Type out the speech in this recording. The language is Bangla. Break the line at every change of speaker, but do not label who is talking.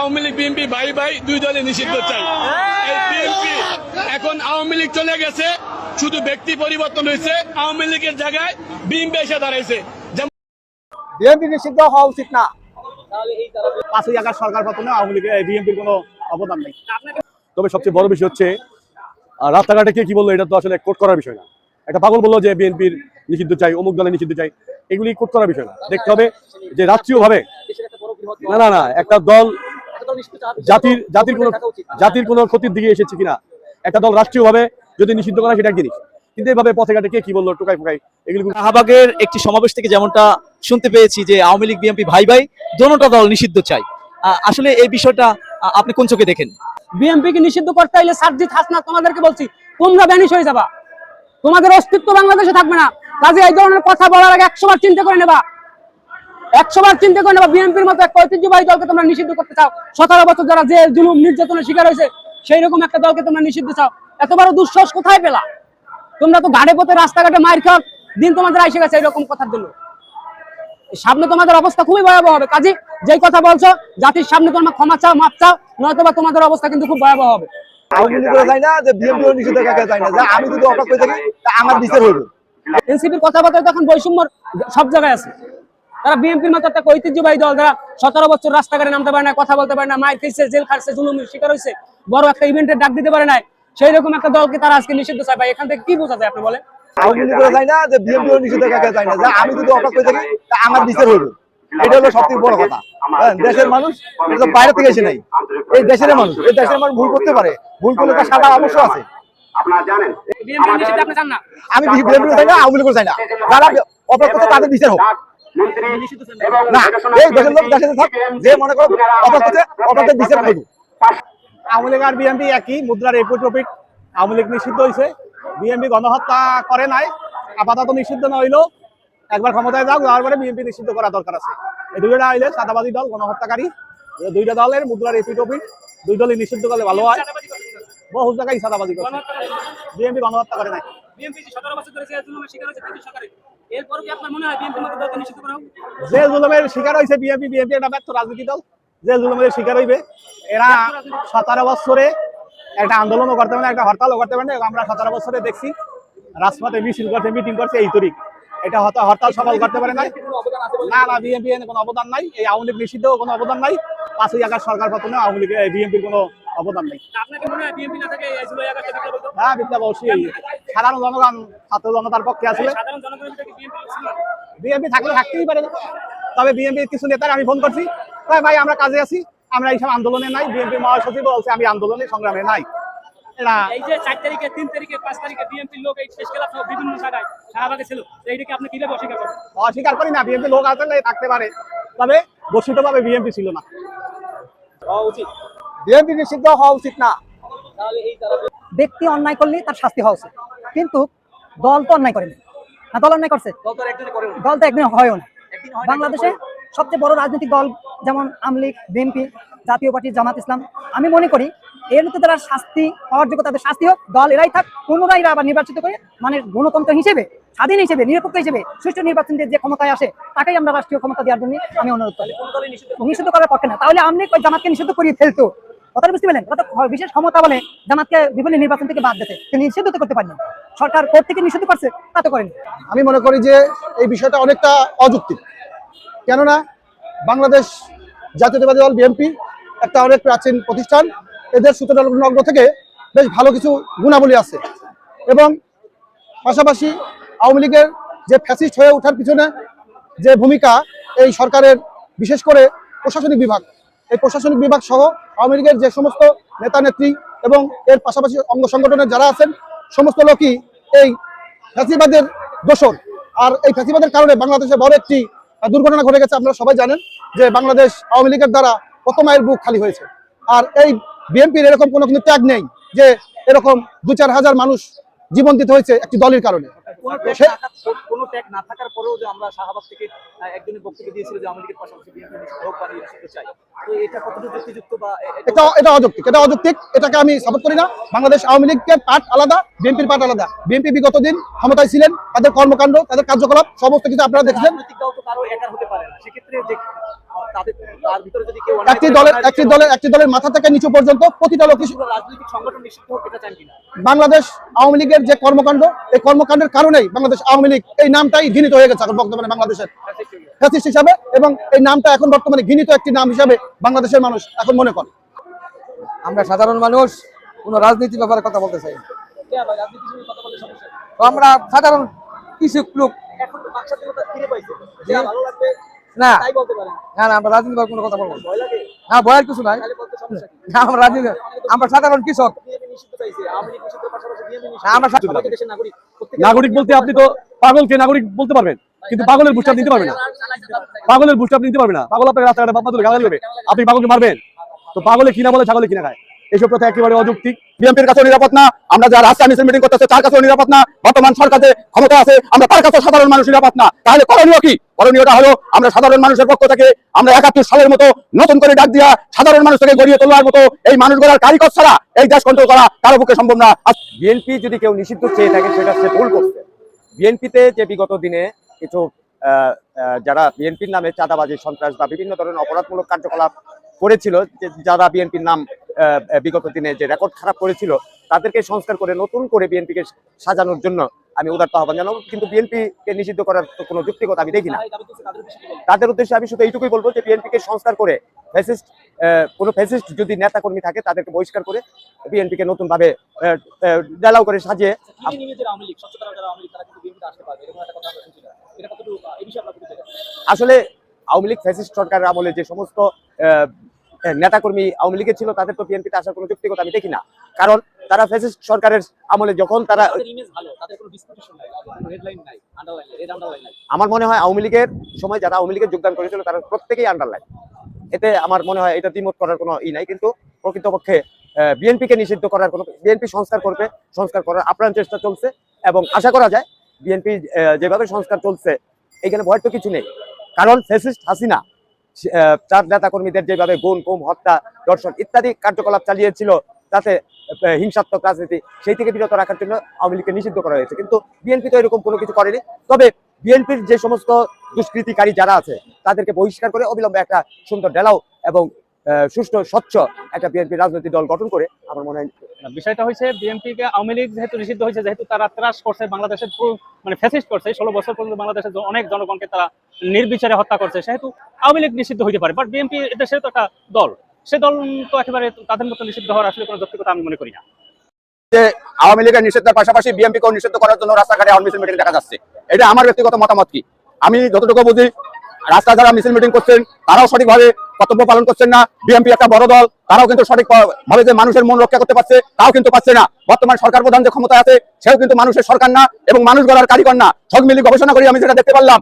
আওয়ামী লীগ, বিএনপি, ভাই ভাই দুই দলে নিষিদ্ধ চাই। বিএনপি এখন আওয়ামী লীগ চলে গেছে, শুধু ব্যক্তি পরিবর্তন হয়েছে, আওয়ামী লীগের জায়গায় বিএনপি এসে দাঁড়াইছে।
বিএনপি নিষিদ্ধ হওয়া উচিত না। পাঁচই সরকার পতনে আওয়ামী লীগের বিএনপির কোনো অবদান নেই।
তবে সবচেয়ে বড় বিষয় হচ্ছে রাস্তাঘাটে কে কি বলল এটা তো আসলে কোট করার বিষয় না। একটা পাগল বলল যে বিএনপির নিষিদ্ধ চাই, অমুক দলে নিষিদ্ধ চাই, এগুলি কোট করার বিষয় না। দেখতে হবে যে রাষ্ট্রীয় ভাবে না না না, একটা দল জাতির জাতির কোনো জাতির কোনো ক্ষতির দিকে এসেছে কিনা? একটা দল রাষ্ট্রীয় ভাবে যদি নিষিদ্ধ করা সেটা এক জিনিস কিন্তু এইভাবে পথে ঘাটে কে কি বলল টুকাই ফুকাই এগুলি
শাহবাগের একটি সমাবেশ থেকে যেমনটা শুনতে পেয়েছি যে আওয়ামী লীগ বিএনপি ভাই ভাই দোনোটা দল নিষিদ্ধ চাই আসলে এই বিষয়টা আপনি কোন চোখে দেখেন?
বিএনপি কে নিষিদ্ধ করতে হলে সার্জিৎ হাসনা তোমাদেরকে বলছি তোমরা ব্যানিশ হয়ে যাবা। তোমাদের অস্তিত্ব বাংলাদেশে থাকবে না। কাজে এই ধরনের কথা বলার আগে একশো বার চিন্তা করে নেবা। একশো বার চিন্তা করে নেবা বিএনপির মতো একটা ঐতিহ্যবাহী দলকে তোমরা নিষিদ্ধ করতে চাও। সতেরো বছর যারা যে জুলুম নির্যাতনের শিকার হয়েছে সেই রকম একটা দলকে তোমরা নিষিদ্ধ চাও। এত বড় দুঃসাহস কোথায় পেলা? তোমরা তো ঘাড়ে পথে রাস্তাঘাটে মার খাওয়ার দিন তোমাদের আইসে গেছে এরকম কথার জন্য। সামনে তোমাদের অবস্থা খুবই ভয়াবহ হবে। কাজী যেই কথা বলছো জাতির সামনে তোমরা ক্ষমা চাও মাপ চাও নয়তো বা তোমাদের অবস্থা কিন্তু খুব ভয়াবহ হবে।
আমার বিচার হইব।
এনসিপির কথাবার্তা তো এখন বৈষম্যর সব জায়গায় আছে। তারা বিএনপির মতো একটা ঐতিহ্যবাহী দল যারা সতেরো বছর রাস্তাঘাটে নামতে পারে না কথা বলতে পারে না মায়ের খেয়েছে জেল খাটছে জুলুমের শিকার হয়েছে বড় একটা ইভেন্টের ডাক দিতে পারে না সেই রকম একটা দলকে তারা আজকে নিষিদ্ধ চায়। ভাই এখান থেকে কি বোঝা যায় আপনি বলেন?
আওয়ামী লীগের যায় না যে বিএনপি নিষিদ্ধ কাকে যায় না? যে আমি যদি অবাক করে থাকি আমার বিচার হইব এটা হলো সবথেকে বড় কথা। হ্যাঁ, দেশের মানুষ এটা বাইরে থেকে এসে নাই। এই দেশের মানুষ এই দেশের মানুষ ভুল করতে পারে। ভুল করলে তার সাদা অবশ্য আছে।
বিএনপি নিষিদ্ধ আপনি চান না?
আমি বিএনপি চাই না আওয়ামী লীগের চাই না। যারা অবাক করতে তাদের বিচার হোক। না এই দেশের লোক দেশে থাক যে মনে করো অবাক করতে অবাকের বিচার করব। আওয়ামী লীগ আর বিএনপি একই মুদ্রার একুই টপিক আওয়ামী লীগ নিষিদ্ধ হয়েছে বিএনপি গণহত্যা করে নাই আপাতত নিষিদ্ধ না হইলেও একবার ক্ষমতায় যাও যাওয়ার পরে বিএনপি নিষিদ্ধ করা দরকার আছে। এই দুইটা হইলে চাঁদাবাদী দল গণহত্যাকারী এই দুইটা দলের মুদ্রার এপি টপিক দুই দলই নিষিদ্ধ করলে ভালো হয়। বহু জায়গায় চাঁদাবাদী করছে। বিএনপি গণহত্যা করে নাই।
বিএনপি সতেরো বছর ধরে যে জুলুমের শিকার হয়েছে সরকারের
যে জুলুমের শিকার হয়েছে বিএনপি বিএনপি একটা ব্যর্থ রাজনীতি দল। যে জুলুমের শিকার হইবে এরা সতেরো বছরে একটা আন্দোলনও করতে পারে একটা হরতালও করতে পারে আমরা সতেরো বছরে দেখছি রাজপথে মিছিল করছে মিটিং করছে এই তরিক। এটা হয়তো হরতাল সফল করতে পারে না না না বিএনপি কোনো অবদান নাই। এই আওয়ামী লীগ নিষিদ্ধ কোনো অবদান নাই। পাঁচই আগস্ট সরকার পতনে আওয়ামী লীগ বিএনপির কোনো অবদান নেই?
হ্যাঁ বিপ্লব
অবশ্যই। সাধারণ জনগণ ছাত্র জনতার পক্ষে আসলে
সাধারণ জনগণের ভিতরে কি বিএনপি
থাকলে থাকতেই পারে। তবে বিএনপির কিছু নেতার আমি ফোন করছি। ভাই ভাই আমরা কাজে আছি। আমরা এইসব আন্দোলনে নাই। বিএনপি মহাসচিব বলছে আমি আন্দোলনে সংগ্রামে নাই।
এই যে চার তারিখে তিন তারিখে পাঁচ তারিখে বিএনপির লোক এই শেষ খেলা বিভিন্ন জায়গায় শাহবাগে ছিল। এইটাকে আপনি কীভাবে অস্বীকার
করি না। বিএনপি লোক আসলে থাকতে পারে। তবে ঘোষিতভাবে বিএনপি ছিল না। বিএনপি নিষিদ্ধ হওয়া উচিত না।
ব্যক্তি অন্যায় করলে তার শাস্তি হওয়া উচিত। কিন্তু দল তো অন্যায় করেনি। না দল অন্যায় করছে। দল তো একদিন হয়ও না। বাংলাদেশে সবচেয়ে বড় রাজনৈতিক দল যেমন আমলিগ বিএনপি জাতীয় পার্টি জামাত ইসলাম আমি মনে করি এর মধ্যে তারা শাস্তি হওয়ার যোগ্য তাদের শাস্তি হোক দল এরাই থাক পুনরায় আবার নির্বাচিত করে মানে গণতন্ত্র হিসেবে স্বাধীন হিসেবে নিরপেক্ষ হিসেবে সুষ্ঠু নির্বাচন দিয়ে যে ক্ষমতায় আসে তাকেই আমরা রাষ্ট্রীয় ক্ষমতা দেওয়ার জন্য আমি অনুরোধ করি। নিষিদ্ধ? করার পক্ষে না। তাহলে আমলিগ ওই জামাতকে নিষিদ্ধ করিয়ে ফেলতো। কথাটা বুঝতে পারলেন কত বিশেষ ক্ষমতা বলে জামাতকে বিভিন্ন নির্বাচন থেকে বাদ দিতে নিষিদ্ধ করতে পারেন সরকার কোর্ট থেকে নিষিদ্ধ করছে তা তো করেনি
আমি মনে করি যে এই বিষয়টা অনেকটা অযৌক্তিক। কেননা বাংলাদেশ জাতীয়তাবাদী দল, বিএনপি একটা অনেক প্রাচীন প্রতিষ্ঠান। এদের সূচনা লগ্ন থেকে বেশ ভালো কিছু গুণাবলী আছে। এবং পাশাপাশি আওয়ামী লীগের যে ফ্যাসিস্ট হয়ে ওঠার পিছনে যে ভূমিকা এই সরকারের, বিশেষ করে প্রশাসনিক বিভাগ এই প্রশাসনিক বিভাগ সহ আওয়ামী লীগের যে সমস্ত নেতা, নেত্রী এবং এর পাশাপাশি অঙ্গ সংগঠনের যারা আছেন, সমস্ত লোকই এই ফ্যাসিবাদের দোষর। আর এই ফ্যাসিবাদের কারণে বাংলাদেশে বড় একটি দুর্ঘটনা ঘটে গেছে, আপনারা সবাই জানেন যে বাংলাদেশ আওয়ামী লীগের দ্বারা কত মায়ের বুক খালি হয়েছে। আর এই বিএনপির এরকম কোনো কিন্তু ত্যাগ নেই যে এরকম দু চার হাজার মানুষ জীবন দিতে হয়েছে একটি দলের কারণে।
কোনো ট্যাগ না থাক- কোনো ট্যাগ না থাকার পরেও যে আমরা শাহবাগ থেকে একজনের বক্তব্য দিয়েছিল যে আওয়ামী লীগের পাশাপাশি বিএনপি হোক বা নিষিদ্ধ চাই তো এটা কতটুকু যুক্তিযুক্ত বা এটা
এটা এটা অযৌক্তিক এটা অযৌক্তিক। এটাকে আমি সাপোর্ট করি না। বাংলাদেশ আওয়ামী লীগের পার্ট আলাদা বিএনপির পার্ট আলাদা। বিএনপি বিগত দিন ক্ষমতায় ছিলেন তাদের কর্মকাণ্ড তাদের কার্যকলাপ সমস্ত কিছু আপনারা দেখেছেন। একটি দলের একটি দলের একটি দলের মাথা থেকে নিচু পর্যন্ত প্রতিটা
কিনা
বাংলাদেশ আওয়ামী লীগের যে কর্মকাণ্ড এই কর্মকাণ্ডের কারণেই বাংলাদেশ আওয়ামী লীগ এই নামটাই ঘৃণিত হয়ে গেছে এখন বর্তমানে বাংলাদেশের। ফ্যাসিস্ট হিসাবে এবং এই নামটা এখন বর্তমানে ঘৃণিত একটি নাম হিসাবে বাংলাদেশের মানুষ এখন মনে করে।
আমরা সাধারণ মানুষ কোনো রাজনীতি ব্যাপারে কথা বলতে চাই আমরা সাধারণ কিছু লোক।
এখন
না। না না, আমরা রাজনীতি কোনো কথা বলব না।
ভয়
ভয়ের কিছু নাই। না, আমরা রাজনীতি আমরা সাধারণ কৃষক।
নাগরিক
বলতে আপনি তো পাগলকে নাগরিক বলতে পারবেন। কিন্তু পাগলের বুঝটা নিতে পারবেন না। পাগলের আপনি নিতে পারবেন না। পাগল আপনাকে রাস্তাঘাটে বাপ্পা তুলে গালাগালি করবে। আপনি পাগলকে মারবেন। তো পাগলে কিনা বলে ছাগলে কিনা খায়? এইসব কথা একেবারে অযৌক্তিক।
বিএনপির কাছে নিরাপদ না, আমরা যারা রাস্তায় মিছিল মিটিং করতেছে, তার কাছেও নিরাপদ না। বর্তমান সরকারে ক্ষমতা আছে, আমরা তার কাছে সাধারণ মানুষ নিরাপদ না। তাহলে করণীয় কি? করণীয়টা হলো, আমরা সাধারণ মানুষের পক্ষ থেকে আমরা একাত্তর সালের মতো নতুন করে ডাক দিয়া সাধারণ মানুষ থেকে গড়িয়ে তোলার মতো এই মানুষ গড়ার কারিগর ছাড়া এই দেশ কন্ট্রোল করা কারও পক্ষে সম্ভব না।
বিএনপি যদি কেউ নিষিদ্ধ চেয়ে থাকে, সেটা সে ভুল করছে। বিএনপিতে যে বিগত দিনে কিছু যারা বিএনপির নামে চাঁদাবাজি, সন্ত্রাস বা বিভিন্ন ধরনের অপরাধমূলক কার্যকলাপ করেছিল, যে যারা বিএনপির নাম বিগত দিনে যে রেকর্ড খারাপ করেছিল, তাদেরকে সংস্কার করে, নতুন করে বিএনপিকে সাজানোর জন্য আমি উদারত আহ্বান জানাব কিন্তু বিএনপিকে নিষিদ্ধ করার কোনো যুক্তিকতা আমি দেখি না
তাদের উদ্দেশ্যে
আমি শুধু এইটুকুই বলব যে বিএনপিকে সংস্কার করে ফ্যাসিস্ট কোনো ফ্যাসিস্ট যদি নেতা কর্মী থাকে, তাদেরকে বহিষ্কার করে বিএনপিকে নতুন ভাবে ডালাও করে সাজিয়ে? আসলে আওয়ামী লীগ ফ্যাসিস্ট সরকারের আমলে যে সমস্ত নেতাকর্মী আওয়ামী লীগের ছিল তাদের তো বিএনপিতে আসার কোনো যুক্তিকতা আমি দেখি না। কারণ তারা ফ্যাসিস্ট সরকারের আমলে যখন তারা আমার মনে হয় আওয়ামী লীগের সময় যারা আওয়ামী লীগের যোগদান করেছিল তারা প্রত্যেকেই আন্ডারলাইন এতে আমার মনে হয় এটা দ্বিমত করার কোনো ই নাই কিন্তু প্রকৃতপক্ষে বিএনপিকে নিষিদ্ধ করার কোনো বিএনপি সংস্কার করবে সংস্কার করার আপ্রাণ চেষ্টা চলছে এবং আশা করা যায় বিএনপি যেভাবে সংস্কার চলছে এখানে ভয়ের তো কিছু নেই। কারণ ফেসিস্ট হাসিনা সে- আহ, তার নেতা কর্মীদের যেভাবে গুম কুম হত্যা দর্শন ইত্যাদি কার্যকলাপ চালিয়েছিল তাতে হিংসাত্মক রাজনীতি সেই থেকে বিরত রাখার জন্য আওয়ামী লীগকে নিষিদ্ধ করা হয়েছে। কিন্তু বিএনপি তো এরকম কোনো কিছু করেনি। তবে বিএনপির যে সমস্ত দুষ্কৃতিকারী যারা আছে তাদেরকে বহিষ্কার করে অবিলম্বে একটা সুন্দর ডেলাও এবং সুষ্ঠু স্বচ্ছ একটা বিএনপি রাজনৈতিক দল গঠন করে আমার মনে হয়
বিষয়টা হয়েছে বিএনপি কে আওয়ামী লীগ যেহেতু নিষিদ্ধ হয়েছে যেহেতু তারা ত্রাস করছে বাংলাদেশের পুরো মানে ফ্যাসিস্ট করছে ষোলো বছর পর্যন্ত বাংলাদেশের অনেক জনগণকে তারা নির্বিচারে হত্যা করছে সেহেতু আওয়ামী লীগ নিষিদ্ধ হইতে পারে বাট বিএনপি দেশের তো একটা দল। সে দল তো একেবারে তাদের মতো নিষিদ্ধ হওয়ার আসলে কোনো যৌক্তিকতা আমি মনে করি না।
যে আওয়ামী লীগের নিষিদ্ধের পাশাপাশি বিএনপিকেও নিষিদ্ধ করার জন্য রাস্তাঘাটে আওয়ামী মিছিল মিটিং দেখা যাচ্ছে। এটা আমার ব্যক্তিগত মতামত কি? আমি যতটুকু বুঝি রাস্তা যারা মিছিল মিটিং করছেন তারাও সঠিকভাবে কর্তব্য পালন করছেন না। বিএনপি একটা বড় দল, তারাও কিন্তু সঠিক ভাবে যে মানুষের মন রক্ষা করতে পারছে, তাও কিন্তু পাচ্ছে না। বর্তমান সরকার প্রধান যে ক্ষমতা আছে, সেও কিন্তু মানুষের সরকার না এবং মানুষ গড়ার কারিগর না। সব মিলিয়ে গবেষণা করি, আমি যেটা দেখতে পারলাম